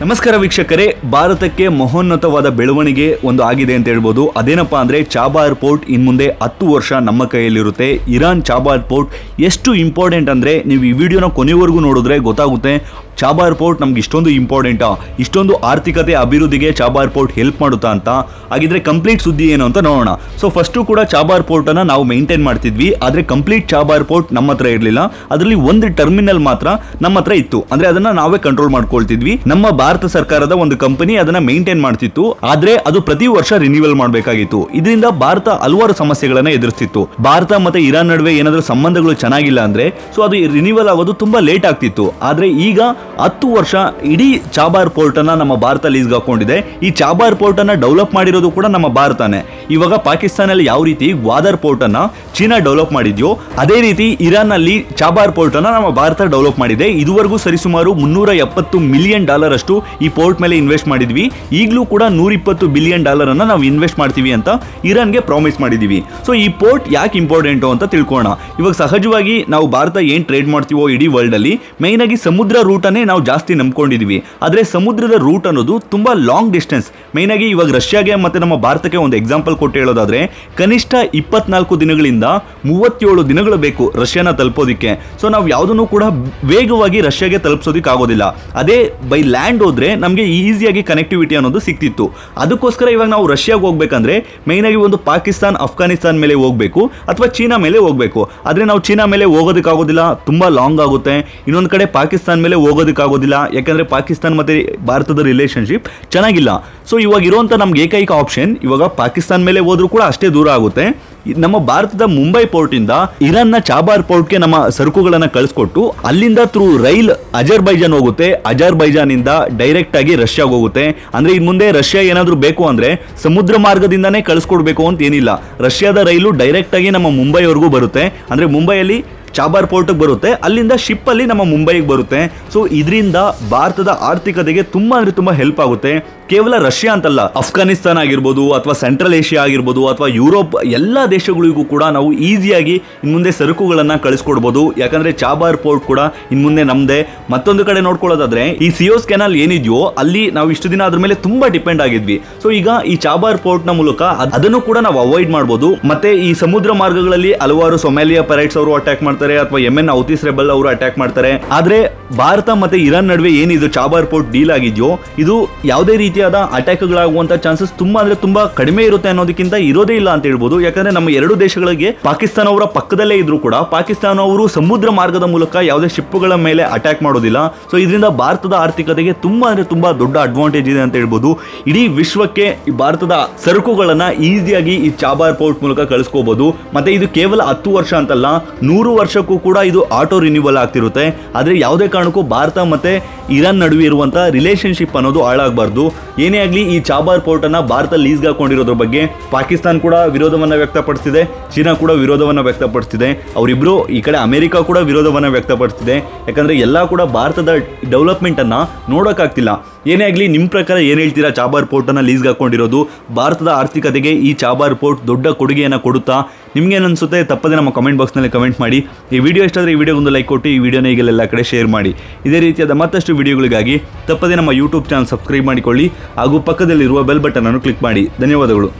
ನಮಸ್ಕಾರ ವೀಕ್ಷಕರೇ, ಭಾರತಕ್ಕೆ ಮಹೋನ್ನತವಾದ ಬೆಳವಣಿಗೆ ಒಂದು ಆಗಿದೆ ಅಂತ ಹೇಳ್ಬೋದು. ಅದೇನಪ್ಪ ಅಂದ್ರೆ ಚಾಬಾರ್ ಪೋರ್ಟ್ ಇನ್ ಮುಂದೆ ಹತ್ತು ವರ್ಷ ನಮ್ಮ ಕೈಯಲ್ಲಿರುತ್ತೆ. ಇರಾನ್ ಚಾಬಾರ್ ಪೋರ್ಟ್ ಎಷ್ಟು ಇಂಪಾರ್ಟೆಂಟ್ ಅಂದ್ರೆ ನೀವು ಈ ವಿಡಿಯೋನ ಕೊನೆವರೆಗೂ ನೋಡಿದ್ರೆ ಗೊತ್ತಾಗುತ್ತೆ. ಚಾಬಾರ್ ಪೋರ್ಟ್ ನಮ್ಗೆ ಇಷ್ಟೊಂದು ಇಂಪಾರ್ಟೆಂಟಾ ಇಷ್ಟೊಂದು ಆರ್ಥಿಕತೆ ಅಭಿವೃದ್ಧಿಗೆ ಚಾಬಾರ್ ಪೋರ್ಟ್ ಹೆಲ್ಪ್ ಮಾಡುತ್ತಾ ಅಂತ. ಹಾಗಿದ್ರೆ ಕಂಪ್ಲೀಟ್ ಸುದ್ದಿ ಏನು ಅಂತ ನೋಡೋಣ. ಸೊ ಫಸ್ಟು ಕೂಡ ಚಾಬಾರ್ ಪೋರ್ಟ್ ಅನ್ನ ನಾವು ಮೇಂಟೈನ್ ಮಾಡ್ತಿದ್ವಿ. ಆದ್ರೆ ಕಂಪ್ಲೀಟ್ ಚಾಬಾರ್ ಪೋರ್ಟ್ ನಮ್ಮ ಹತ್ರ ಇರಲಿಲ್ಲ. ಅದರಲ್ಲಿ ಒಂದು ಟರ್ಮಿನಲ್ ಮಾತ್ರ ನಮ್ಮ ಹತ್ರ ಇತ್ತು. ಅಂದ್ರೆ ಅದನ್ನ ನಾವೇ ಕಂಟ್ರೋಲ್ ಮಾಡ್ಕೊಳ್ತಿದ್ವಿ. ನಮ್ಮ ಭಾರತ ಸರ್ಕಾರದ ಒಂದು ಕಂಪನಿ ಅದನ್ನ ಮೇಂಟೈನ್ ಮಾಡ್ತಿತ್ತು. ಆದ್ರೆ ಅದು ಪ್ರತಿ ವರ್ಷ ರಿನ್ಯೂವಲ್ ಮಾಡಬೇಕಾಗಿತ್ತು. ಇದರಿಂದ ಭಾರತ ಹಲವಾರು ಸಮಸ್ಯೆಗಳನ್ನ ಎದುರಿಸ್ತಿತ್ತು. ಭಾರತ ಮತ್ತೆ ಇರಾನ್ ನಡುವೆ ಏನಾದರೂ ಸಂಬಂಧಗಳು ಚೆನ್ನಾಗಿಲ್ಲ ಅಂದ್ರೆ ಸೊ ಅದು ರಿನ್ಯೂವಲ್ ಆಗೋದು ತುಂಬಾ ಲೇಟ್ ಆಗ್ತಿತ್ತು. ಆದ್ರೆ ಈಗ ಹತ್ತು ವರ್ಷ ಇಡೀ ಚಾಬಾರ್ ಪೋರ್ಟ್ ಅನ್ನ ನಮ್ಮ ಭಾರತ ಲೀಸ್ಗೆ ಹಾಕೊಂಡಿದೆ ಈ ಚಾಬಾರ್ ಪೋರ್ಟ್ ಅನ್ನ ಡೆವಲಪ್ ಮಾಡಿರೋದು ಕೂಡ ನಮ್ಮ ಭಾರತನೇ ಇವಾಗ ಪಾಕಿಸ್ತಾನಲ್ಲಿ ಯಾವ ರೀತಿ ಗ್ವಾದರ್ ಪೋರ್ಟ್ ಅನ್ನ ಚೀನಾ ಡೆವಲಪ್ ಮಾಡಿದ್ಯೋ, ಅದೇ ರೀತಿ ಇರಾನ್ನಲ್ಲಿ ಚಾಬಾರ್ ಪೋರ್ಟ್ ಅನ್ನ ನಮ್ಮ ಭಾರತ ಡೆವಲಪ್ ಮಾಡಿದೆ. ಇದುವರೆಗೂ ಸರಿಸುಮಾರು ಮುನ್ನೂರ ಎಪ್ಪತ್ತು ಮಿಲಿಯನ್ ಡಾಲರ್ ಅಷ್ಟು ಈ ಪೋರ್ಟ್ ಮೇಲೆ ಇನ್ವೆಸ್ಟ್ ಮಾಡಿದ್ವಿ. ಈಗಲೂ ಕೂಡ ನೂರಿಪ್ಪತ್ತು ಬಿಲಿಯನ್ ಡಾಲರ್ ಅನ್ನ ನಾವು ಇನ್ವೆಸ್ಟ್ ಮಾಡ್ತೀವಿ ಅಂತ ಇರಾನ್ಗೆ ಪ್ರಾಮಿಸ್ ಮಾಡಿದೀವಿ ಸೊ, ಈ ಪೋರ್ಟ್ ಯಾಕೆ ಇಂಪಾರ್ಟೆಂಟು ಅಂತ ತಿಳ್ಕೊಳ್ಳೋಣ ಇವಾಗ ಸಹಜವಾಗಿ ನಾವು ಭಾರತ ಏನು ಟ್ರೇಡ್ ಮಾಡ್ತೀವೋ ಇಡೀ ವರ್ಲ್ಡ್ ಅಲ್ಲಿ ಮೈನ್ ಆಗಿ ಸಮುದ್ರ ರೂಟ್ ಅನ್ನೇ ನಾವು ಜಾಸ್ತಿ ನಂಬ್ಕೊಂಡಿದೀವಿ. ಆದರೆ ಸಮುದ್ರದ ರೂಟ್ ಅನ್ನೋದು ತುಂಬ ಲಾಂಗ್ ಡಿಸ್ಟೆನ್ಸ್ ಮೇನ್ ಆಗಿ ಇವಾಗ ರಷ್ಯಾಗೆ ಮತ್ತೆ ನಮ್ಮ ಭಾರತಕ್ಕೆ ಒಂದು ಎಕ್ಸಾಂಪಲ್ ಕೊಟ್ಟು ಹೇಳೋದಾದ್ರೆ, ಕನಿಷ್ಠ ಇಪ್ಪತ್ನಾಲ್ಕು ದಿನಗಳಿಂದ ಮೂವತ್ತೇಳು ದಿನಗಳು ಬೇಕು ರಷ್ಯಾನ ತಲುಪೋದಿಕ್ಕೆ. ಸೊ ನಾವು ಯಾವುದನ್ನು ಕೂಡ ವೇಗವಾಗಿ ರಷ್ಯಾಗೆ ತಲುಪಿಸೋದಕ್ಕೆ ಆಗೋದಿಲ್ಲ. ಅದೇ ಬೈ ಲ್ಯಾಂಡ್ ಹೋದರೆ ನಮಗೆ ಈಸಿಯಾಗಿ ಕನೆಕ್ಟಿವಿಟಿ ಅನ್ನೋದು ಸಿಕ್ತಿತ್ತು. ಅದಕ್ಕೋಸ್ಕರ ಇವಾಗ ನಾವು ರಷ್ಯಾಗೆ ಹೋಗ್ಬೇಕಂದ್ರೆ ಆಗಿ ಒಂದು ಪಾಕಿಸ್ತಾನ್ ಅಫ್ಘಾನಿಸ್ತಾನ್ ಮೇಲೆ ಹೋಗಬೇಕು ಅಥವಾ ಚೀನಾ ಮೇಲೆ ಹೋಗಬೇಕು. ಆದರೆ ನಾವು ಚೀನಾ ಮೇಲೆ ಹೋಗೋದಕ್ಕಾಗೋದಿಲ್ಲ ತುಂಬ ಲಾಂಗ್ ಆಗುತ್ತೆ. ಇನ್ನೊಂದು ಕಡೆ ಪಾಕಿಸ್ತಾನ್ ಮೇಲೆ ಹೋಗೋದಕ್ಕಾಗೋದಿಲ್ಲ ಯಾಕಂದ್ರೆ ಪಾಕಿಸ್ತಾನ ಮತ್ತು ಭಾರತದ ರಿಲೇಷನ್ಶಿಪ್ ಚೆನ್ನಾಗಿಲ್ಲ. ಸೊ ಇವಾಗ ಇರುವಂತ ನಮ್ಗೆ ಏಕೈಕ ಆಪ್ಷನ್ ಇವಾಗ ಪಾಕಿಸ್ತಾನ ಮೇಲೆ ಹೋದರೂ ಕೂಡ ಅಷ್ಟೇ ದೂರ ಆಗುತ್ತೆ. ನಮ್ಮ ಭಾರತದ ಮುಂಬೈ ಪೋರ್ಟಿಂದ ಇರಾನ್ನ ಚಾಬಾರ್ ಪೋರ್ಟ್ಗೆ ನಮ್ಮ ಸರಕುಗಳನ್ನು ಕಳಿಸ್ಕೊಟ್ಟು ಅಲ್ಲಿಂದ ಥ್ರೂ ರೈಲ್ ಅಜರ್ಬೈಜಾನ್ ಹೋಗುತ್ತೆ. ಅಜರ್ಬೈಜಾನಿಂದ ಡೈರೆಕ್ಟಾಗಿ ರಷ್ಯಾಗೆ ಹೋಗುತ್ತೆ. ಅಂದರೆ ಇನ್ನು ಮುಂದೆ ರಷ್ಯಾ ಏನಾದರೂ ಬೇಕು ಅಂದರೆ ಸಮುದ್ರ ಮಾರ್ಗದಿಂದನೇ ಕಳಿಸ್ಕೊಡ್ಬೇಕು ಅಂತ ಏನಿಲ್ಲ. ರಷ್ಯಾದ ರೈಲು ಡೈರೆಕ್ಟ್ ಆಗಿ ನಮ್ಮ ಮುಂಬೈವರೆಗೂ ಬರುತ್ತೆ. ಅಂದ್ರೆ ಮುಂಬೈಯಲ್ಲಿ ಚಾಬಾರ್ ಪೋರ್ಟ್ಗೆ ಬರುತ್ತೆ. ಅಲ್ಲಿಂದ ಶಿಪ್ ಅಲ್ಲಿ ನಮ್ಮ ಮುಂಬೈಗೆ ಬರುತ್ತೆ. ಸೊ ಇದರಿಂದ ಭಾರತದ ಆರ್ಥಿಕತೆಗೆ ತುಂಬಾ ಅಂದ್ರೆ ತುಂಬಾ ಹೆಲ್ಪ್ ಆಗುತ್ತೆ. ಕೇವಲ ರಷ್ಯಾ ಅಂತಲ್ಲ, ಅಫ್ಘಾನಿಸ್ತಾನ್ ಆಗಿರ್ಬೋದು ಅಥವಾ ಸೆಂಟ್ರಲ್ ಏಷ್ಯಾ ಆಗಿರ್ಬೋದು ಅಥವಾ ಯುರೋಪ್, ಎಲ್ಲ ದೇಶಗಳಿಗೂ ಕೂಡ ನಾವು ಈಸಿಯಾಗಿ ಇನ್ ಮುಂದೆ ಸರಕುಗಳನ್ನ ಕಳಿಸ್ಕೊಡ್ಬೋದು. ಯಾಕಂದ್ರೆ ಚಾಬಾರ್ ಪೋರ್ಟ್ ಕೂಡ ಇನ್ ಮುಂದೆ ನಮ್ದೆ. ಮತ್ತೊಂದು ಕಡೆ ನೋಡ್ಕೊಳ್ಳೋದಾದ್ರೆ, ಈ ಸಿಯೋಸ್ ಕೆನಾಲ್ ಏನಿದೆಯೋ, ಅಲ್ಲಿ ನಾವು ಇಷ್ಟು ದಿನ ಅದ್ರ ಮೇಲೆ ತುಂಬಾ ಡಿಪೆಂಡ್ ಆಗಿದ್ವಿ. ಸೊ ಈಗ ಈ ಚಾಬಾರ್ ಪೋರ್ಟ್ನ ಮೂಲಕ ಅದನ್ನು ಕೂಡ ನಾವು ಅವಾಯ್ಡ್ ಮಾಡ್ಬೋದು. ಮತ್ತೆ ಈ ಸಮುದ್ರ ಮಾರ್ಗಗಳಲ್ಲಿ ಹಲವಾರು ಸೊಮ್ಯಾಲಿಯಾ ಪೈರೇಟ್ಸ್ ಅವರು ಅಟ್ಯಾಕ್ ಮಾಡ್ತಾರೆ. ಅಥವಾ ಎಂ ಎನ್ ಔತಿಸ್ ರೆಬಲ್ ಅವರು ಅಟ್ಯಾಕ್ ಮಾಡ್ತಾರೆ. ಆದ್ರೆ ಭಾರತ ಮತ್ತೆ ಇರಾನ್ ನಡುವೆ ಏನಿದು ಚಾಬಾರ್ ಪೋರ್ಟ್ ಡೀಲ್ ಆಗಿದೆಯೋ, ಇದು ಯಾವುದೇ ರೀತಿಯಾದ ಅಟ್ಯಾಕ್ಗಳಾಗುವಂತ ಚಾನ್ಸಸ್ ತುಂಬಾ ಅಂದ್ರೆ ತುಂಬಾ ಕಡಿಮೆ ಇರುತ್ತೆ ಅನ್ನೋದಕ್ಕಿಂತ ಇರೋದೇ ಇಲ್ಲ ಅಂತ ಹೇಳ್ಬೋದು. ಯಾಕಂದ್ರೆ ನಮ್ಮ ಎರಡು ದೇಶಗಳಿಗೆ ಪಾಕಿಸ್ತಾನ ಅವರ ಪಕ್ಕದಲ್ಲೇ ಇದ್ರು ಕೂಡ ಪಾಕಿಸ್ತಾನ ಅವರು ಸಮುದ್ರ ಮಾರ್ಗದ ಮೂಲಕ ಯಾವುದೇ ಶಿಪ್ಗಳ ಮೇಲೆ ಅಟ್ಯಾಕ್ ಮಾಡೋದಿಲ್ಲ. ಸೊ ಇದರಿಂದ ಭಾರತದ ಆರ್ಥಿಕತೆಗೆ ತುಂಬಾ ಅಂದ್ರೆ ತುಂಬಾ ದೊಡ್ಡ ಅಡ್ವಾಂಟೇಜ್ ಇದೆ ಅಂತ ಹೇಳ್ಬೋದು. ಇಡೀ ವಿಶ್ವಕ್ಕೆ ಭಾರತದ ಸರಕುಗಳನ್ನ ಈಸಿಯಾಗಿ ಈ ಚಾಬಾರ್ ಪೋರ್ಟ್ ಮೂಲಕ ಕಳಿಸ್ಕೋಬಹುದು ಮತ್ತೆ ಇದು ಕೇವಲ ಹತ್ತು ವರ್ಷ ಅಂತಲ್ಲ, ನೂರು ವರ್ಷಕ್ಕೂ ಕೂಡ ಇದು ಆಟೋ ರಿನ್ಯೂವಲ್ ಆಗ್ತಿರುತ್ತೆ. ಆದರೆ ಯಾವುದೇ ಕಾರಣಕ್ಕೂ ಭಾರತ ಮತ್ತೆ ಇರಾನ್ ನಡುವೆ ಇರುವಂಥ ರಿಲೇಷನ್ಶಿಪ್ ಅನ್ನೋದು ಹಾಳಾಗಬಾರ್ದು. ಏನೇ ಆಗಲಿ ಈ ಚಾಬಾರ್ ಪೋರ್ಟ್ ಅನ್ನ ಭಾರತ ಲೀಸ್ಗೆ ಹಾಕೊಂಡಿರೋದ್ರ ಬಗ್ಗೆ ಪಾಕಿಸ್ತಾನ್ ಕೂಡ ವಿರೋಧವನ್ನು ವ್ಯಕ್ತಪಡಿಸ್ತಿದೆ, ಚೀನಾ ಕೂಡ ವಿರೋಧವನ್ನು ವ್ಯಕ್ತಪಡಿಸ್ತಿದೆ ಅವರಿಬ್ಬರು ಈ ಕಡೆ ಅಮೆರಿಕ ಕೂಡ ವಿರೋಧವನ್ನು ವ್ಯಕ್ತಪಡಿಸ್ತಿದೆ. ಯಾಕಂದ್ರೆ ಎಲ್ಲ ಕೂಡ ಭಾರತದ ಡೆವಲಪ್ಮೆಂಟ್ ಅನ್ನ ನೋಡೋಕ್ಕಾಗ್ತಿಲ್ಲ ಏನೇ ಆಗಲಿ ನಿಮ್ಮ ಪ್ರಕಾರ ಏನು ಹೇಳ್ತೀರಾ ಚಾಬಾರ್ ಪೋರ್ಟನ್ನು ಲೀಸ್ಗೆ ಹಾಕೊಂಡಿರೋದು? ಭಾರತದ ಆರ್ಥಿಕತೆಗೆ ಈ ಚಾಬಾರ್ ಪೋರ್ಟ್ ದೊಡ್ಡ ಕೊಡುಗೆಯನ್ನು ಕೊಡುತ್ತಾ? ನಿಮ್ಗೇನು ಅನಿಸುತ್ತೆ? ತಪ್ಪದೆ ನಮ್ಮ ಕಮೆಂಟ್ ಬಾಕ್ಸ್ನಲ್ಲಿ ಕಮೆಂಟ್ ಮಾಡಿ. ಈ ವಿಡಿಯೋ ಇಷ್ಟಾದರೆ ಈ ವಿಡಿಯೋಗೊಂದು ಲೈಕ್ ಕೊಟ್ಟು, ಈ ವಿಡಿಯೋನ ಈಗಲೆಲ್ಲ ಕಡೆ ಶೇರ್ ಮಾಡಿ. ಇದೇ ರೀತಿಯಾದ ಮತ್ತಷ್ಟು ವಿಡಿಯೋಗಳಿಗಾಗಿ ತಪ್ಪದೆ ನಮ್ಮ ಯೂಟ್ಯೂಬ್ ಚಾನಲ್ ಸಬ್ಸ್ಕ್ರೈಬ್ ಮಾಡಿಕೊಳ್ಳಿ ಹಾಗೂ ಪಕ್ಕದಲ್ಲಿರುವ ಬೆಲ್ ಬಟನ್ ಅನ್ನು ಕ್ಲಿಕ್ ಮಾಡಿ. ಧನ್ಯವಾದಗಳು.